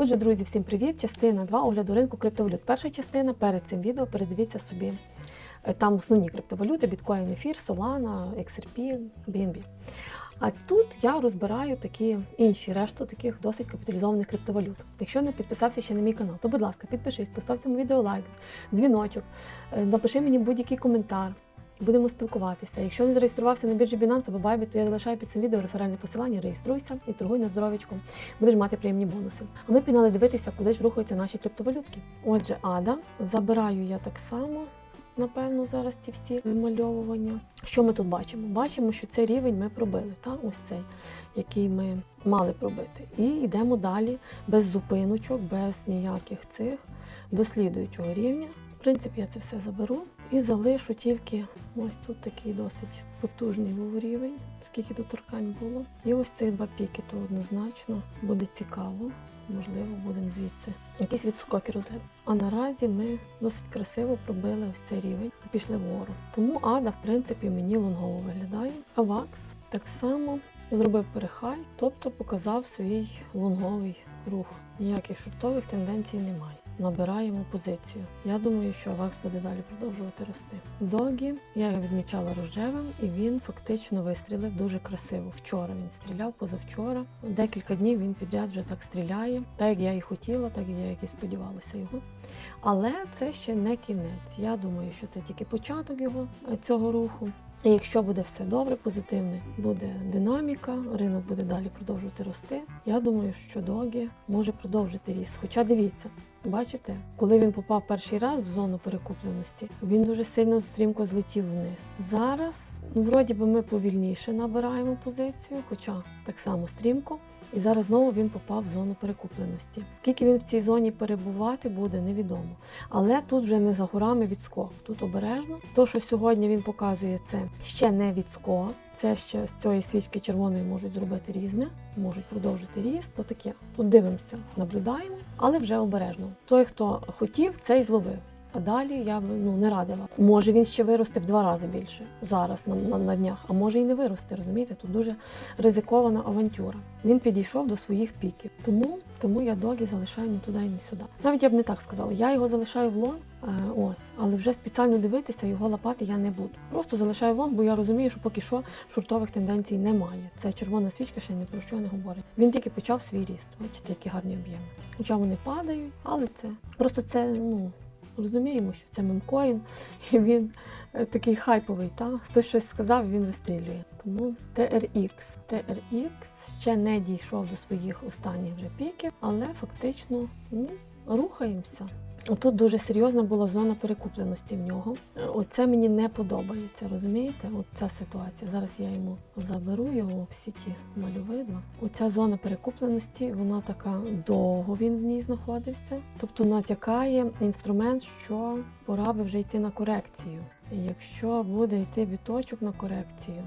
Отже, друзі, всім привіт! Частина 2 огляду ринку криптовалют. Перша частина перед цим відео передивіться собі. Е, Там основні криптовалюти: біткоін, ефір, Solana, XRP, BNB. А тут я розбираю такі інші решту таких досить капіталізованих криптовалют. Якщо не підписався ще на мій канал, то будь ласка, підпишись, постав цьому відео лайк, дзвіночок, е, напиши мені будь-який коментар. Будемо спілкуватися. Якщо не зареєструвався на біржі Binance або Bybit, то я залишаю під цим відео реферальне посилання, реєструйся і торгуй на здоров'ячку. Будеш мати приємні бонуси. А ми пігнали дивитися, куди ж рухаються наші криптовалютки. Отже, Ада, забираю я так само. Напевно, зараз ці всі вимальовування. Що ми тут бачимо? Бачимо, що цей рівень ми пробили, та? ось цей, який ми мали пробити. І йдемо далі без зупиночок, без ніяких цих до слідуючого рівня. В принципі, я це все заберу і залишу тільки ось тут такий досить потужний був рівень, скільки тут торкань було. І ось цих два піки, то однозначно буде цікаво. Можливо, будемо звідси якісь відскоки розглядати. А наразі ми досить красиво пробили ось цей рівень і пішли вгору. Тому Ада, в принципі, мені лонгово виглядає. А Вакс так само зробив перехай, тобто показав свій лонговий рух. Ніяких шортових тенденцій немає. Набираємо позицію. Я думаю, що Авакс буде далі продовжувати рости. Догі я його відмічала рожевим, і він фактично вистрілив дуже красиво. Вчора він стріляв, позавчора. Декілька днів він підряд вже так стріляє, так як я і хотіла, так як я і сподівалася його. Але це ще не кінець. Я думаю, що це тільки початок його е, цього руху. І якщо буде все добре, позитивне, буде динаміка, ринок буде далі продовжувати рости. Я думаю, що догі може продовжити ріст. Хоча дивіться, бачите, коли він попав перший раз в зону перекупленості, він дуже сильно стрімко злетів вниз. Зараз, ну вроді би, ми повільніше набираємо позицію, хоча так само стрімко. І зараз знову він попав в зону перекупленості. Скільки він в цій зоні перебувати буде, невідомо. Але тут вже не за горами відскок. Тут обережно. То, що сьогодні він показує, це ще не відскок. Це ще з цієї свічки червоної можуть зробити різне, можуть продовжити ріст. То таке. Тут дивимося, наблюдаємо, але вже обережно. Той, хто хотів, цей зловив. Далі я б ну не радила. Може він ще виросте в два рази більше зараз на, на, на днях, а може і не виросте. Розумієте, тут дуже ризикована авантюра. Він підійшов до своїх піків. Тому тому я догі залишаю не туди і не сюди. Навіть я б не так сказала. Я його залишаю в лон, е, ось, але вже спеціально дивитися його лапати я не буду. Просто залишаю в лон, бо я розумію, що поки що шуртових тенденцій немає. Це червона свічка ще ні про що не говорить. Він тільки почав свій ріст. Бачите, які гарні об'єми. Хоча вони падають, але це просто це ну. Розуміємо, що це мемкоін, і він е, такий хайповий. Та? Хтось щось сказав, він вистрілює. Тому TRX. TRX ще не дійшов до своїх останніх вже піків, але фактично ну, рухаємося. Тут дуже серйозна була зона перекупленості в нього. Е, Оце мені не подобається, розумієте? От ця ситуація. Зараз я йому заберу його всі ті мальовидла. Оця зона перекупленості, вона така довго він в ній знаходився. Тобто натякає інструмент, що пора би вже йти на корекцію. Якщо буде йти біточок на корекцію,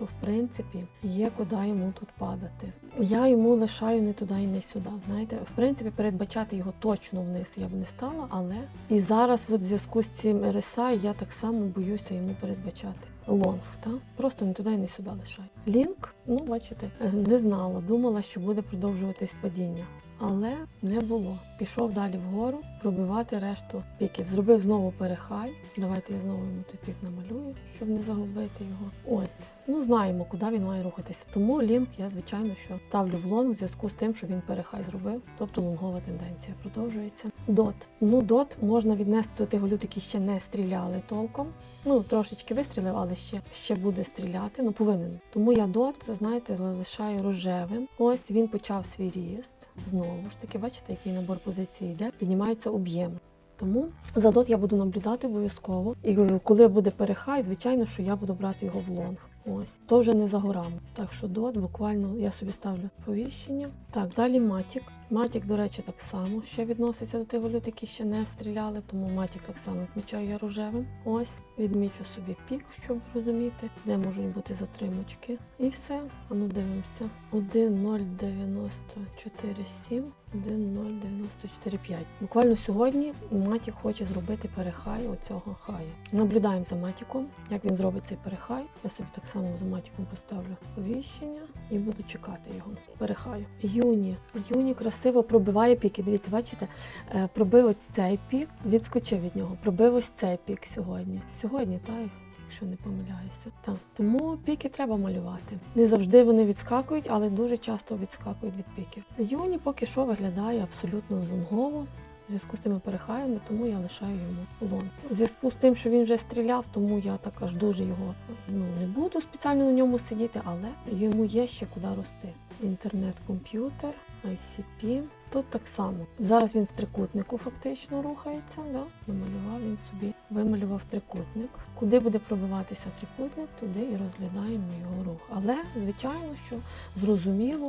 то в принципі є куди йому тут падати. Я йому лишаю не туди і не сюди. Знаєте, в принципі, передбачати його точно вниз я б не стала, але і зараз, от в зв'язку з цим RSI, я так само боюся йому передбачати. Лонг, та просто не туди і не сюди лишаю. Лінк, ну бачите, не знала, думала, що буде продовжуватись падіння. Але не було. Пішов далі вгору пробивати решту піків. Зробив знову перехай. Давайте я знову йому той пік намалюю, щоб не загубити його. Ось. Ну знаємо, куди він має рухатися. Тому лінк я, звичайно, що ставлю в лонг в зв'язку з тим, що він перехай зробив. Тобто лонгова тенденція продовжується. Дот. Ну, дот можна віднести до тих валют, які ще не стріляли толком. Ну, трошечки вистрілив, але ще, ще буде стріляти. Ну, повинен. Тому я дот, це знаєте, лишаю рожевим. Ось він почав свій ріст. Знову ж таки, бачите, який набор позицій йде, піднімаються об'єми. Тому за дот я буду наблюдати обов'язково. І коли буде перехай, звичайно, що я буду брати його в лонг. Ось, то вже не за горами. Так що дот, буквально я собі ставлю повіщення. Так, далі матік. Матік, до речі, так само ще відноситься до тих валют, які ще не стріляли, тому матік так само відмічаю я рожевим. Ось, відмічу собі пік, щоб розуміти, де можуть бути затримочки. І все. А ну дивимося. 1,0947. 1,094,5. Буквально сьогодні Матік хоче зробити перехай оцього хая. Наблюдаємо за Матіком, як він зробить цей перехай. Я собі так само за Матіком поставлю повіщення і буду чекати його. Перехаю. Юні. Юні красиво пробиває піки. Дивіться, бачите, Е, пробив ось цей пік, відскочив від нього. Пробив ось цей пік сьогодні. Сьогодні, так? Якщо не помиляюся. Так. Тому піки треба малювати. Не завжди вони відскакують, але дуже часто відскакують від піків. Юні поки що виглядає абсолютно лонгово. В зв'язку з тими перехаями, тому я лишаю йому лон. У зв'язку з тим, що він вже стріляв, тому я так аж дуже його ну, не буду спеціально на ньому сидіти, але йому є ще куди рости. Інтернет-комп'ютер, ICP. Тут так само. Зараз він в трикутнику фактично рухається. Да? Намалював він собі, вималював трикутник. Куди буде пробиватися трикутник, туди і розглядаємо його рух. Але, звичайно, що зрозуміло,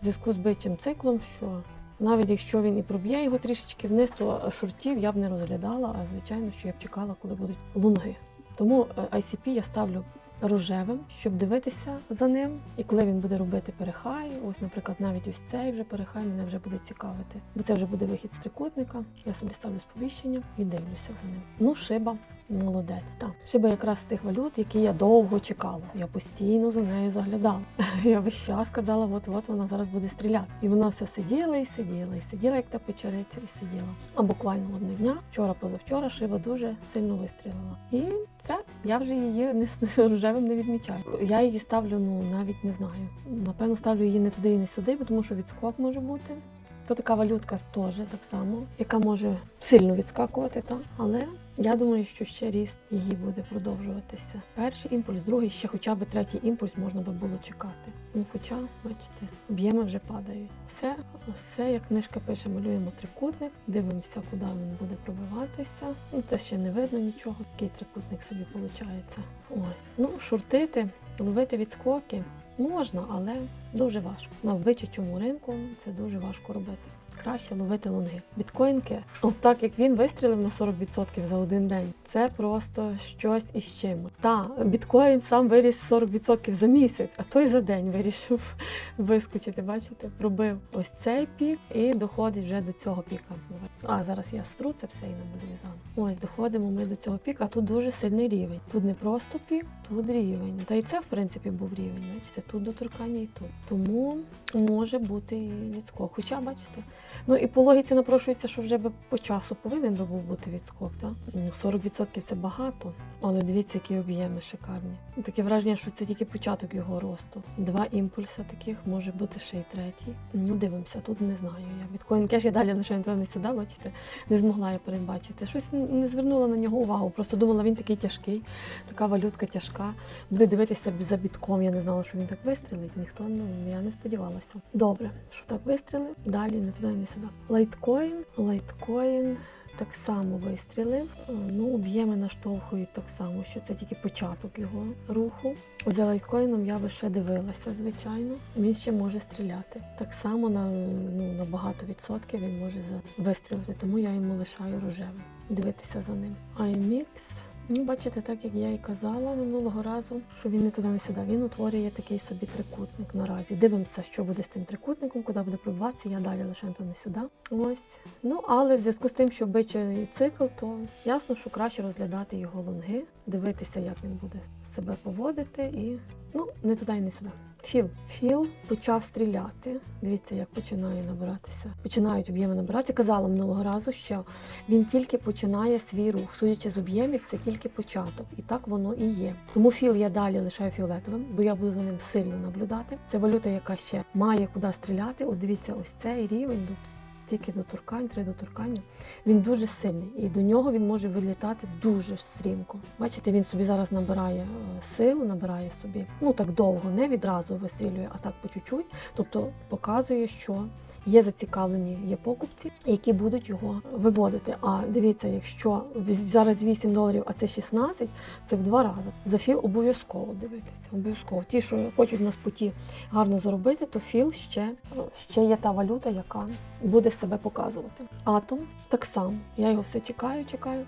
в зв'язку з бичим циклом, що навіть якщо він і проб'є його трішечки вниз, то шортів я б не розглядала, а звичайно, що я б чекала, коли будуть лунги. Тому е, ICP я ставлю рожевим, щоб дивитися за ним. І коли він буде робити перехай, ось, наприклад, навіть ось цей вже перехай мене вже буде цікавити. Бо це вже буде вихід з трикутника. Я собі ставлю сповіщення і дивлюся за ним. Ну, шиба. Молодець, так. Шиба якраз з тих валют, які я довго чекала. Я постійно за нею заглядала. Я весь час казала, от-от вона зараз буде стріляти. І вона все сиділа і сиділа, і сиділа, як та печериця, і сиділа. А буквально одного дня, вчора, позавчора, шиба дуже сильно вистрілила. І це я вже її не рожевим не відмічаю. Я її ставлю, ну навіть не знаю. Напевно, ставлю її не туди і не сюди, тому що відскок може бути. То така валютка теж так само, яка може сильно відскакувати, так? але я думаю, що ще ріст її буде продовжуватися. Перший імпульс, другий, ще хоча б третій імпульс можна би було чекати. Ну, хоча, бачите, об'єми вже падають. Все, все, як книжка пише, малюємо трикутник, дивимося, куди він буде пробиватися. Ну, це ще не видно нічого. Такий трикутник собі виходить. Ось. Ну, шуртити, ловити відскоки можна, але дуже важко. На вбичачому ринку це дуже важко робити. Краще ловити лонги. Біткоінки, от так як він вистрілив на 40% за один день, це просто щось із чим. Та біткоін сам виріс 40% за місяць, а той за день вирішив вискочити. Бачите, пробив ось цей пік і доходить вже до цього піка. А зараз я стру це все і намалюю заново. Ось доходимо ми до цього піка. а Тут дуже сильний рівень. Тут не просто пік, тут рівень. Та й це в принципі був рівень. Бачите, тут доторкання і тут. Тому може бути і відскок. Хоча бачите, ну і по логіці напрошується, що вже би по часу повинен би був бути відскок. Так? Ну, 40% 3% це багато, але дивіться, які об'єми шикарні. Таке враження, що це тільки початок його росту. Два імпульси таких може бути ще й третій. Ну, дивимося, тут не знаю. Я біткоін кеш я далі лише не сюди, бачите, не змогла я передбачити. Щось не звернула на нього увагу. Просто думала, він такий тяжкий, така валютка тяжка. Буде дивитися за бітком. Я не знала, що він так вистрілить. Ніхто ну я не сподівалася. Добре, що так вистрілив. Далі не туди, не сюди. Лайткоін, лайткоін. Так само вистрілив. Е, Ну, об'єми наштовхують так само, що це тільки початок його руху. За лайткоїном я би ще дивилася, звичайно. Він ще може стріляти. Так само на, ну, на багато відсотків він може вистрілити, тому я йому лишаю рожевим. Дивитися за ним. IMX. Ну, бачите, так як я і казала минулого разу, що він не туди, не сюди. Він утворює такий собі трикутник наразі. Дивимося, що буде з тим трикутником, куди буде пробуватися. Я далі лише то не сюди. Ось. Ну, але в зв'язку з тим, що бичий цикл, то ясно, що краще розглядати його лонги, дивитися, як він буде себе поводити, і ну, не туди і не сюди. Філ. Філ почав стріляти. Дивіться, як починає набиратися. Починають об'єми набиратися. Казала минулого разу, що він тільки починає свій рух. Судячи з об'ємів, це тільки початок. І так воно і є. Тому філ я далі лишаю фіолетовим, бо я буду за ним сильно наблюдати. Це валюта, яка ще має куди стріляти. От дивіться, ось цей рівень. Тут стільки доторкань, три доторкання. Він дуже сильний, і до нього він може вилітати дуже стрімко. Бачите, він собі зараз набирає е, силу, набирає собі ну так довго, не відразу вистрілює, а так по чуть-чуть. Тобто показує, що є зацікавлені, є покупці, які будуть його виводити. А дивіться, якщо зараз 8 доларів, а це 16, це в два рази. За філ обов'язково дивитися. Обов'язково. Ті, що хочуть на споті гарно заробити, то філ ще, ще є та валюта, яка буде себе показувати. Атом так само. Я його все чекаю, чекаю.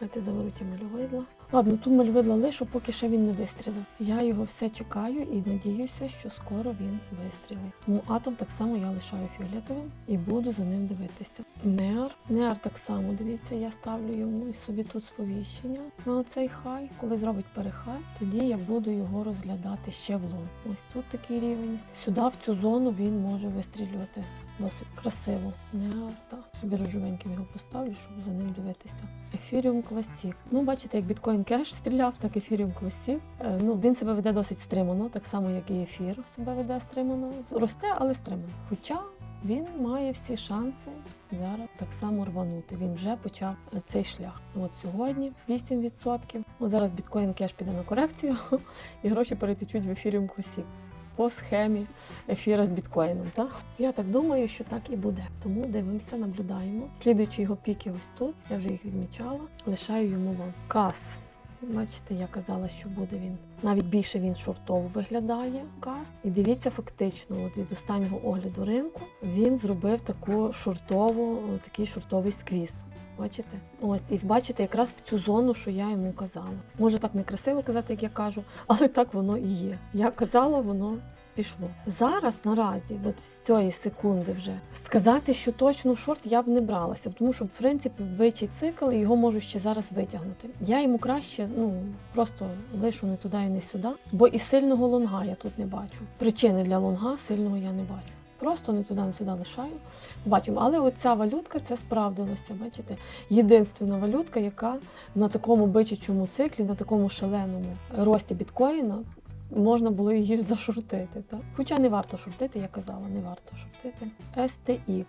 Давайте заворуті мальовидла. Ладно, тут мальвидла лишу, поки ще він не вистрілив. Я його все чекаю і надіюся, що скоро він вистрілить. Тому атом так само я лишаю фіолетовим і буду за ним дивитися. Неар. Неар так само, дивіться, я ставлю йому і собі тут сповіщення на оцей хай. Коли зробить перехай, тоді я буду його розглядати ще в лон. Ось тут такий рівень. Сюди, в цю зону, він може вистрілювати досить красиво. Неар, так. Собі рожевеньким його поставлю, щоб за ним дивитися. Ефіріум Classic. Ну, бачите, як біткоін кеш стріляв, так Ефіріум Classic. Е, ну, він себе веде досить стримано, так само, як і ефір себе веде стримано. Росте, але стримано. Хоча він має всі шанси зараз так само рванути. Він вже почав е, цей шлях. От сьогодні 8%. От зараз біткоін кеш піде на корекцію, і гроші перетечуть в Ефіріум Classic. По схемі ефіра з біткоїном. Так? Я так думаю, що так і буде. Тому дивимося, наблюдаємо. Слідуючи його піки ось тут, я вже їх відмічала, лишаю йому вам. Кас. Бачите, я казала, що буде він. Навіть більше він шортово виглядає кас. І дивіться, фактично, от від останнього огляду ринку він зробив таку шортову, такий шортовий сквіз. Бачите? Ось, і бачите, якраз в цю зону, що я йому казала. Може так некрасиво казати, як я кажу, але так воно і є. Я казала, воно пішло. Зараз наразі, от з цієї секунди вже сказати, що точно шорт я б не бралася, тому що в принципі бичий цикл і його можу ще зараз витягнути. Я йому краще, ну просто лишу не туди і не сюди, бо і сильного лонга я тут не бачу. Причини для лонга сильного я не бачу. Просто не туди, не сюди лишаю. Бачимо, але оця валютка це справдилося. Бачите, єдинственна валютка, яка на такому бичачому циклі, на такому шаленому рості біткоїна можна було її зашортити. Так? Хоча не варто шортити, я казала, не варто шортити. STX.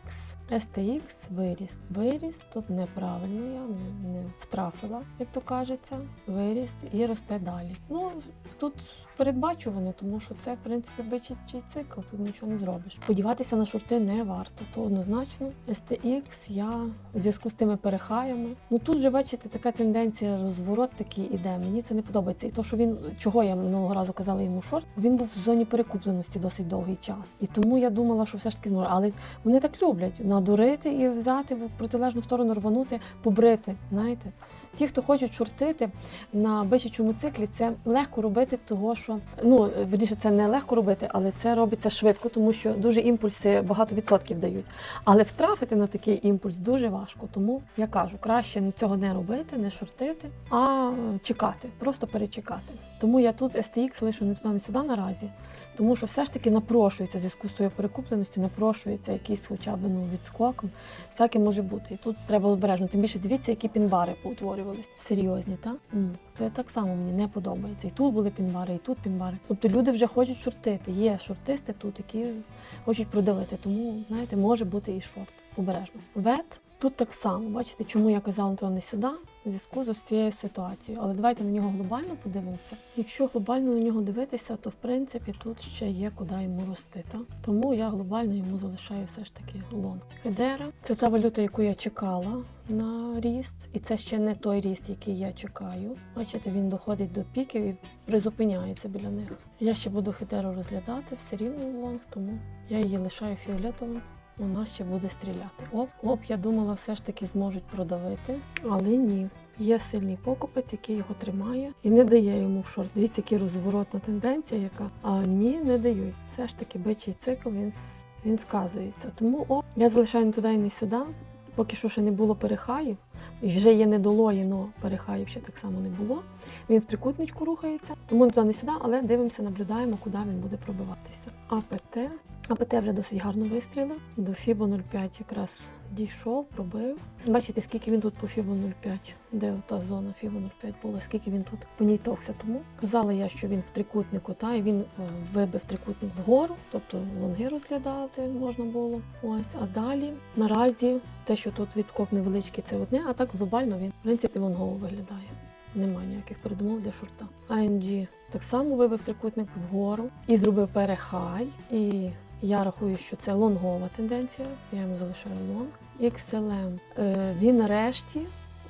STX виріс. Виріс тут неправильно, я не, не втрафила, як то кажеться. Виріс і росте далі. Ну тут передбачувано, тому що це в принципі бичий цикл, тут нічого не зробиш. Сподіватися на шорти не варто. То однозначно STX я в зв'язку з тими перехаями. Ну тут вже бачите, така тенденція, розворот такий іде. Мені це не подобається. І то, що він чого я минулого разу казала йому шорт, він був в зоні перекупленості досить довгий час. І тому я думала, що все ж таки зможе. Але вони так люблять надурити і взяти в протилежну сторону, рванути, побрити. Знаєте, ті, хто хочуть шортити на бичачому циклі, це легко робити, того що ну верніше, це не легко робити, але це робиться швидко, тому що дуже імпульси багато відсотків дають. Але втрафити на такий імпульс дуже важко. Тому я кажу, краще цього не робити, не шортити, а чекати, просто перечекати. Тому я тут STX лишу не туди, не сюди наразі. Тому що все ж таки напрошується в зв'язку з тою перекупленістю, напрошується якийсь хоча б ну, відскоком. Всяке може бути. І тут треба обережно. Тим більше дивіться, які пінбари поутворювалися. Серйозні, так? Це так само мені не подобається. І тут були пінбари, і тут пінбари. Тобто люди вже хочуть шортити. Є шортисти тут, які хочуть продавити. Тому, знаєте, може бути і шорт. Обережно. Вет тут так само. Бачите, чому я казала то не сюди, в зв'язку з цією ситуацією. Але давайте на нього глобально подивимося. Якщо глобально на нього дивитися, то в принципі тут ще є куди йому рости. Так? Тому я глобально йому залишаю все ж таки лонг. Хедера це та валюта, яку я чекала на ріст, і це ще не той ріст, який я чекаю. Бачите, він доходить до піків і призупиняється біля них. Я ще буду хедеру розглядати все рівно лонг, тому я її лишаю фіолетовим. Вона ще буде стріляти. Оп, оп, я думала, все ж таки зможуть продавити, але ні. Є сильний покупець, який його тримає і не дає йому в шорт. Дивіться, яка розворотна тенденція, яка а ні, не дають. Все ж таки бичий цикл він, він сказується. Тому о, я залишаю не туди і не сюди. Поки що ще не було перехаїв. Вже є недолої, але перехаїв ще так само не було. Він в трикутничку рухається, тому не туди не сюди, але дивимося, наблюдаємо, куди він буде пробиватися. АПТ. АПТ вже досить гарно вистрілив. До Фібо 0,5 якраз дійшов, пробив. Бачите, скільки він тут по Фібо 0,5, де та зона Фібо 0,5 була, скільки він тут по ній товкся. Тому казала я, що він в трикутнику, та і він е, вибив трикутник вгору, тобто лонги розглядати можна було. Ось, а далі наразі те, що тут відскок невеличкий, це одне, а так глобально він в принципі лонгово виглядає. Немає ніяких передумов для шорта. ING так само вибив трикутник вгору і зробив перехай. І я рахую, що це лонгова тенденція. Я йому залишаю лонг. XLM. Е, він нарешті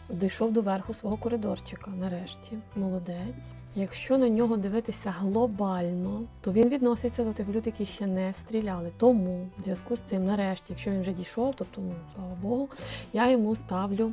дійшов до верху свого коридорчика. Нарешті. Молодець. Якщо на нього дивитися глобально, то він відноситься до тих валют, які ще не стріляли. Тому в зв'язку з цим, нарешті, якщо він вже дійшов, тобто, ну, слава Богу, я йому ставлю,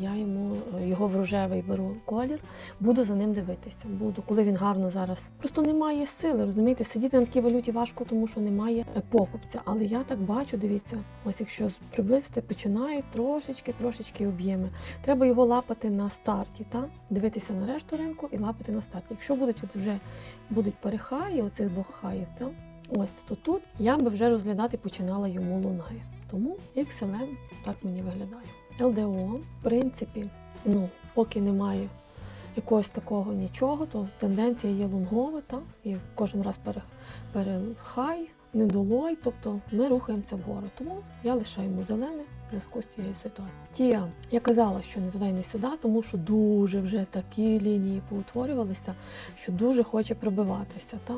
я йому е, його в рожевий беру колір, буду за ним дивитися. Буду, коли він гарно зараз. Просто немає сили, розумієте, сидіти на такій валюті важко, тому що немає е, покупця. Але я так бачу, дивіться, ось якщо приблизити, починають трошечки, трошечки об'єми. Треба його лапати на старті, та? дивитися на решту ринку і лапати на старті. Якщо будуть от вже будуть перехаї, оцих двох хаїв, та? ось то тут я би вже розглядати починала йому лунає. Тому XLM так мені виглядає. ЛДО, в принципі, ну, поки немає якогось такого нічого, то тенденція є лонгова, так? і кожен раз пере, перехай, недолой, тобто ми рухаємося вгору. Тому я лишаю йому зелене в зв'язку з цією ситуацією. Тія, я казала, що не туди, не сюди, тому що дуже вже такі лінії поутворювалися, що дуже хоче пробиватися. Та?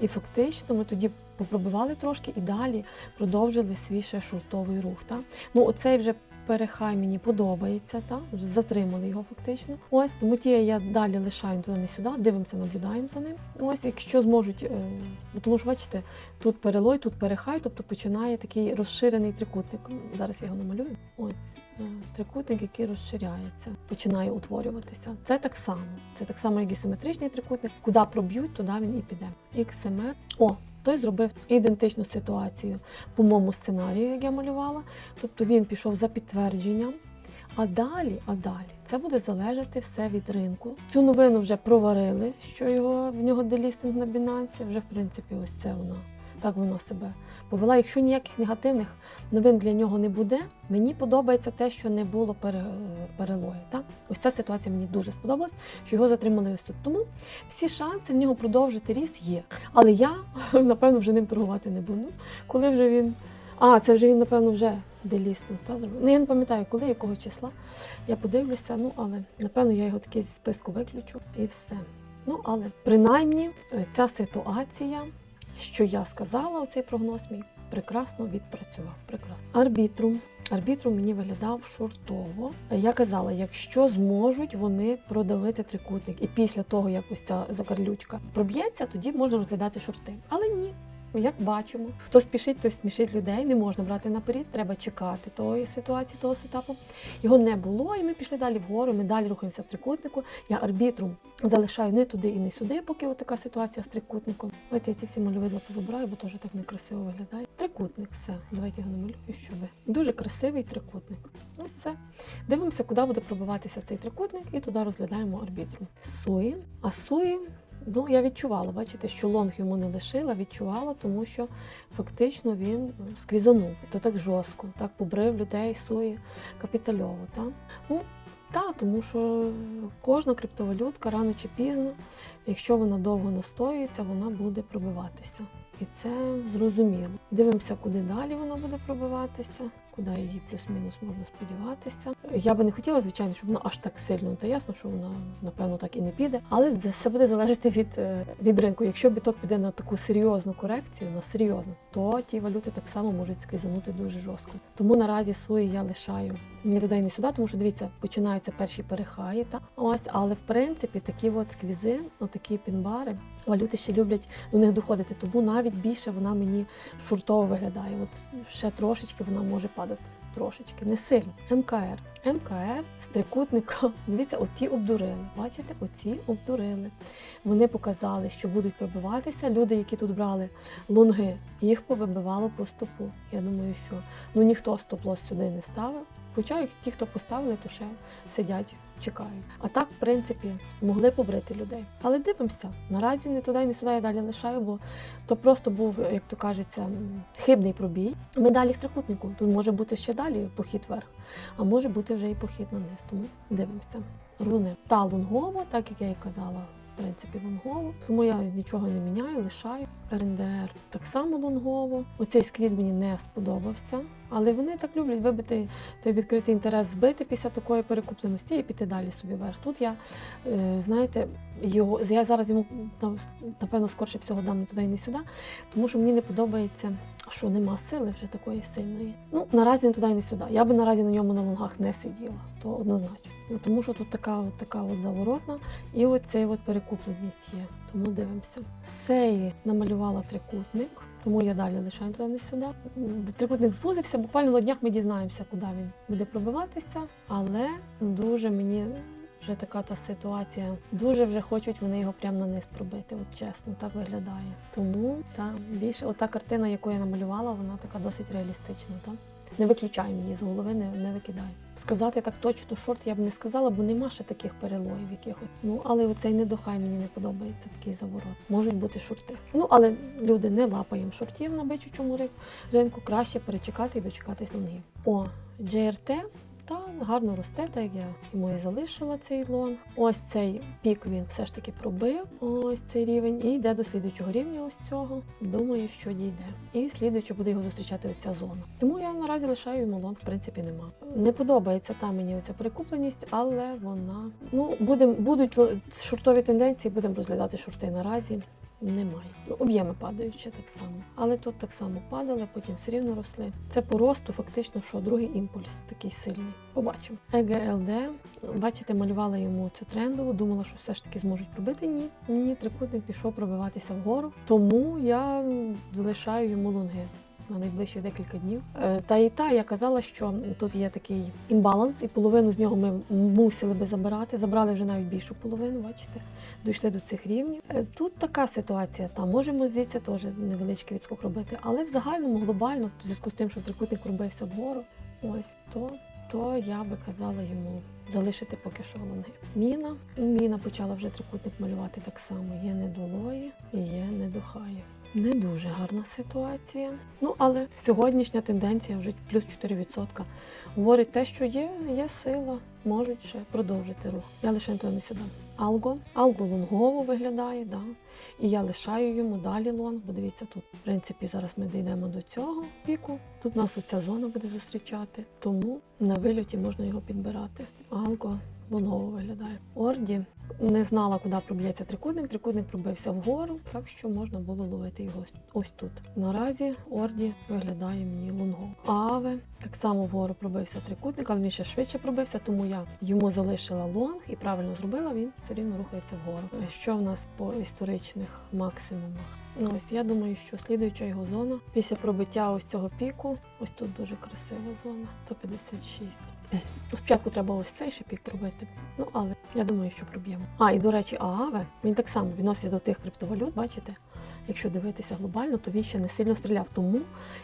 І фактично ми тоді попробивали трошки і далі продовжили свій шуртовий рух. Та? Ну, оцей вже перехай мені подобається, та? вже затримали його фактично. Ось, тому ті я далі лишаю туди, не сюди, дивимося, наблюдаємо за ним. Ось, якщо зможуть, е, тому що бачите, тут перелой, тут перехай, тобто починає такий розширений трикутник. Зараз я його намалюю. Ось. е, Трикутник, який розширяється, починає утворюватися. Це так само. Це так само, як і симетричний трикутник. Куди проб'ють, туди він і піде. XMR. О, той зробив ідентичну ситуацію по моєму сценарію, як я малювала. Тобто він пішов за підтвердженням. А далі, а далі, це буде залежати все від ринку. Цю новину вже проварили, що його в нього делістинг на Binance. Вже в принципі, ось це вона. Так вона себе повела. Якщо ніяких негативних новин для нього не буде, мені подобається те, що не було пере, перелою. Так? Ось ця ситуація мені дуже сподобалась, що його затримали ось тут. Тому всі шанси в нього продовжити ріст є. Але я, напевно, вже ним торгувати не буду. Коли вже він. А, це вже він, напевно, вже делістинг зробив. Ну, я не пам'ятаю, коли, якого числа. Я подивлюся, ну, але напевно я його таки зі списку виключу і все. Ну, але принаймні ця ситуація, що я сказала, оцей прогноз мій, прекрасно відпрацював. Прекрасно. Арбітрум. Арбітрум мені виглядав шортово. Я казала, якщо зможуть вони продавити трикутник, і після того, як ось ця закарлючка проб'ється, тоді можна розглядати шорти. Але ні. Як бачимо, хто спішить, той смішить людей, не можна брати наперед, треба чекати тої ситуації, того сетапу. Його не було, і ми пішли далі вгору. Ми далі рухаємося в трикутнику. Я арбітрум залишаю не туди і не сюди, поки от така ситуація з трикутником. Давайте я ці всі мальовидла повибираю, бо теж так некрасиво виглядає. Трикутник, все. Давайте його намалюю, щоб дуже красивий трикутник. Ось все. Дивимося, куди буде пробиватися цей трикутник, і туди розглядаємо арбітрум. Суї. А суї. Ну, я відчувала, бачите, що лонг йому не лишила, відчувала, тому що фактично він сквізанув. То так жорстко, так побрив людей суї капітальово. Та? Ну, так, тому що кожна криптовалютка рано чи пізно, якщо вона довго настоюється, вона буде пробиватися. І це зрозуміло. Дивимося, куди далі вона буде пробиватися, куди її плюс-мінус можна сподіватися. Я би не хотіла, звичайно, щоб вона аж так сильно, то ясно, що вона напевно так і не піде. Але це все буде залежати від, е, від ринку. Якщо біток піде на таку серйозну корекцію, на серйозну, то ті валюти так само можуть сквізанути дуже жорстко. Тому наразі суї я лишаю не туди і не сюди, тому що дивіться, починаються перші перехаї. Та ось, але в принципі такі от сквізи, отакі пінбари, валюти ще люблять до них доходити. Тому навіть більше вона мені шуртово виглядає. От ще трошечки вона може падати. Трошечки, не сильно. МКР. МКР з трикутника. Дивіться, оті обдурили. Бачите, оці обдурили. Вони показали, що будуть пробиватися. Люди, які тут брали лонги, їх повибивало по стопу. Я думаю, що ну ніхто стоп-лос сюди не ставив. Хоча їх ті, хто поставили, то ще сидять, чекають. А так, в принципі, могли побрити людей. Але дивимося, наразі не туди, не сюди я далі лишаю, бо то просто був, як то кажеться, хибний пробій. Ми далі в трикутнику. Тут може бути ще далі похід вверх, а може бути вже і похід на низ. Тому дивимося. Руни та лонгово, так як я і казала. В принципі, лонгово, тому я нічого не міняю, лишаю. РНДР так само лонгово. Оцей сквіз мені не сподобався. Але вони так люблять вибити той відкритий інтерес, збити після такої перекупленості і піти далі собі вверх. Тут я, е, знаєте, його я зараз йому напевно скорше всього дам не туди і не сюди, тому що мені не подобається, що нема сили вже такої сильної. Ну наразі не туди і не сюди. Я би наразі на ньому на лонгах не сиділа, то однозначно. Ну, тому що тут така, така от заворотна, і оцей от перекупленість є. Тому дивимося. Сеї намалювала трикутник. Тому я далі лишаю туди не сюди. Трикутник звузився. Буквально на днях ми дізнаємося, куди він буде пробиватися. Але дуже мені вже така та ситуація. Дуже вже хочуть вони його прямо на низ пробити. От чесно, так виглядає. Тому та більше ота картина, яку я намалювала, вона така досить реалістична. Та? Не виключаємо її з голови, не, не викидай. Сказати так точно шорт я б не сказала, бо нема ще таких перелоїв якихось. Ну але оцей недохай мені не подобається такий заворот. Можуть бути шорти. Ну але люди не лапаємо шортів на бичучому ринку. Краще перечекати і дочекатись лонгів. О, JRT та гарно росте, так я йому і залишила цей лонг. Ось цей пік він все ж таки пробив. Ось цей рівень, і йде до слідуючого рівня. Ось цього. Думаю, що дійде. І слідуючи буде його зустрічати оця зона. Тому я наразі лишаю йому лонг, в принципі, нема. Не подобається та мені оця перекупленість, але вона ну будем, будуть шортові тенденції, будемо розглядати шорти наразі. Немає. Ну, об'єми падають ще так само. Але тут так само падали, потім все рівно росли. Це по росту фактично, що другий імпульс такий сильний. Побачимо. ЕГЛД, бачите, малювала йому цю трендову, думала, що все ж таки зможуть пробити. Ні, ні, трикутник пішов пробиватися вгору. Тому я залишаю йому лонги. На найближчі декілька днів. Е, Та і та я казала, що тут є такий імбаланс, і половину з нього ми мусили би забирати. Забрали вже навіть більшу половину, бачите дійшли до цих рівнів. Е, Тут така ситуація. Там можемо звідси теж невеличкий відскок робити, але в загальному глобально, в зв'язку з тим, що трикутник робився вгору, ось то, то я би казала йому залишити поки що лонги. Міна. Міна почала вже трикутник малювати так само. Є недолої і є недохає. Не дуже гарна ситуація. Ну але сьогоднішня тенденція вже плюс 4%. Говорить те, що є, є сила, можуть ще продовжити рух. Я лише не сюди. Алго. Алго лонгово виглядає, да. І я лишаю йому далі лонг, бо дивіться, тут, в принципі, зараз ми дійдемо до цього піку. Тут нас оця зона буде зустрічати, тому на вильоті можна його підбирати. Алго лонгово виглядає. Орді не знала, куди проб'ється трикутник. Трикутник пробився вгору, так що можна було ловити його ось- тут. Наразі Орді виглядає мені лонгово. Аве так само вгору пробився трикутник, але він ще швидше пробився, тому я йому залишила лонг і правильно зробила, він все рівно рухається вгору. Що в нас по історичних максимумах? Ну, Ось я думаю, що слідуюча його зона після пробиття ось цього піку, ось тут дуже красива зона, 156. Спочатку треба ось цей ще пік пробити. Ну але я думаю, що проб'ємо. А, і до речі, Ааве, він так само відноситься до тих криптовалют, бачите? Якщо дивитися глобально, то він ще не сильно стріляв, тому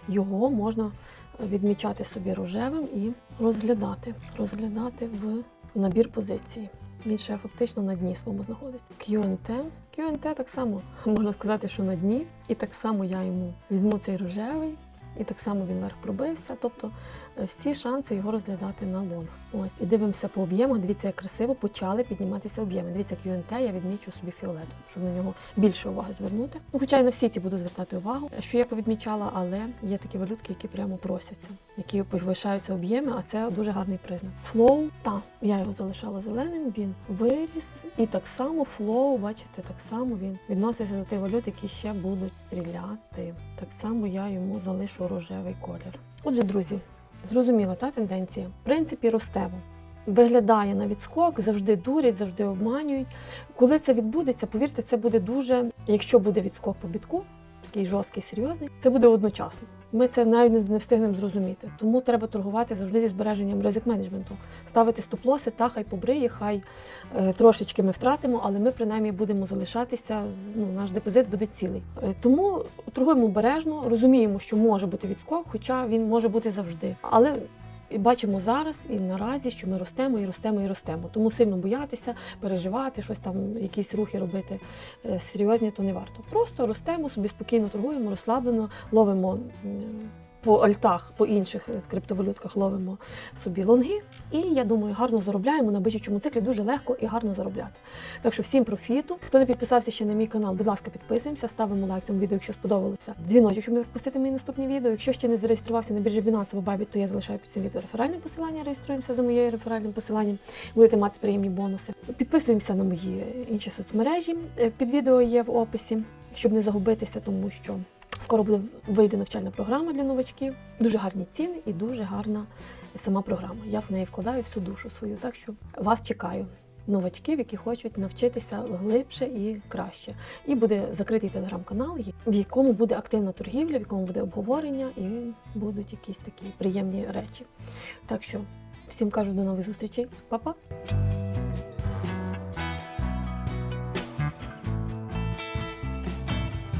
його можна відмічати собі рожевим і розглядати. Розглядати в набір позицій. Він ще фактично на дні своєму знаходиться. QNT. QNT так само можна сказати, що на дні, і так само я йому візьму цей рожевий, і так само він вверх пробився. Тобто всі шанси його розглядати на лонг. Ось і дивимося по об'ємах. Дивіться, як красиво почали підніматися об'єми. Дивіться, QNT я відмічу собі фіолетом, щоб на нього більше уваги звернути. Ну, хоча й на всі ці буду звертати увагу, що я повідмічала, але є такі валютки, які прямо просяться, які повишаються об'єми, а це дуже гарний признак. Флоу, та я його залишала зеленим. Він виріс, і так само флоу, бачите, так само він відноситься до тих валют, які ще будуть стріляти. Так само я йому залишу рожевий колір. Отже, друзі, зрозуміла та тенденція. В принципі, ростемо. Виглядає на відскок, завжди дурять, завжди обманюють. Коли це відбудеться, повірте, це буде дуже, якщо буде відскок по бітку, такий жорсткий, серйозний, це буде одночасно. Ми це навіть не- не встигнемо зрозуміти. Тому треба торгувати завжди зі збереженням ризик менеджменту. Ставити стоп-лоси, та хай побриє, хай е, трошечки ми втратимо, але ми принаймні будемо залишатися. Ну, наш депозит буде цілий. Е, тому торгуємо обережно, розуміємо, що може бути відскок, хоча він може бути завжди. Але і бачимо зараз і наразі, що ми ростемо і ростемо і ростемо. Тому сильно боятися, переживати, щось там, якісь рухи робити е, серйозні, то не варто. Просто ростемо, собі спокійно торгуємо, розслаблено, ловимо по альтах, по інших е, криптовалютках ловимо собі лонги. І я думаю, гарно заробляємо на бичачому циклі дуже легко і гарно заробляти. Так що всім профіту. Хто не підписався ще на мій канал, будь ласка, підписуємося, ставимо лайк цьому відео, якщо сподобалося. Дзвіночок, щоб не пропустити мої наступні відео. Якщо ще не зареєструвався на біржі Binance або Bybit, то я залишаю під цим відео реферальне посилання. Реєструємося за моєю реферальним посиланням. Будете мати приємні бонуси. Підписуємося на мої інші соцмережі. Е, Під відео є в описі, щоб не загубитися, тому що скоро буде вийде навчальна програма для новачків. Дуже гарні ціни і дуже гарна сама програма. Я в неї вкладаю всю душу свою. Так що вас чекаю. Новачків, які хочуть навчитися глибше і краще. І буде закритий телеграм-канал, в якому буде активна торгівля, в якому буде обговорення і будуть якісь такі приємні речі. Так що всім кажу до нових зустрічей, Па-па!